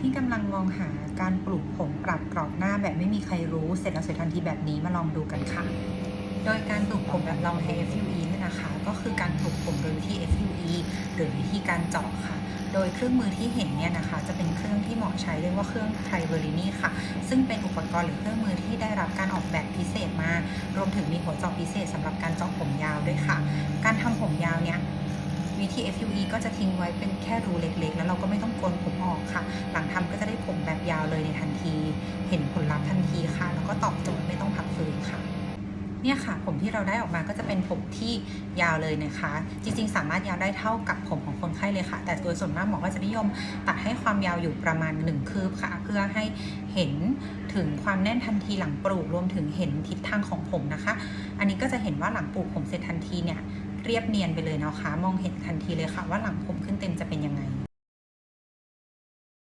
ที่กำลังมองหาการปลูกผมปรับกรอบหน้าแบบไม่มีใครรู้เสร็จแล้วสวยทันทีแบบนี้มาลองดูกันค่ะ โดยการปลูกผมแบบลองใช้ FUE เนี่ยนะคะ ก็คือการปลูกผมโดยวิธี FUE หรือวิธีการเจาะค่ะ โดยเครื่องมือที่เห็นเนี่ยนะคะ จะเป็นเครื่องที่เหมาะใช้เรียกว่าเครื่องไทเวอรินีค่ะ ซึ่งเป็นอุปกรณ์หรือเครื่องมือที่ได้รับการออกแบบพิเศษมา รวมถึงมีหัวเจาะพิเศษสำหรับการเจาะผมยาวด้วยค่ะ การทำผมยาวเนี่ยวิธี FUE ก็จะทิ้งไว้เป็นแค่รูเล็กๆ แล้วเราก็ไม่ต้องโกนผมออกค่ะ หลังทำก็จะได้ผมแบบยาวเลยในทันที เห็นผลลัพธ์ทันทีค่ะ แล้วก็ตอบโจทย์ไม่ต้องพักฟื้นค่ะเนี่ยค่ะ ผมที่เราได้ออกมาก็จะเป็นผมที่ยาวเลยนะคะ จริงๆ สามารถยาวได้เท่ากับผมของคนไข้เลยค่ะ แต่โดยส่วนมากหมอก็จะนิยมตัดให้ความยาวอยู่ประมาณ 1 คืบค่ะ เพื่อให้เห็นถึงความแน่นทันทีหลังปลูกรวมถึงเห็นทิศทางของผมนะคะ อันนี้ก็จะเห็นว่าหลังปลูกผมเสร็จทันทีเนี่ยเรียบเนียนไปเลยนะคะ มองเห็นทันทีเลยค่ะ ว่าหลังผมขึ้นเต็มจะเป็นยังไง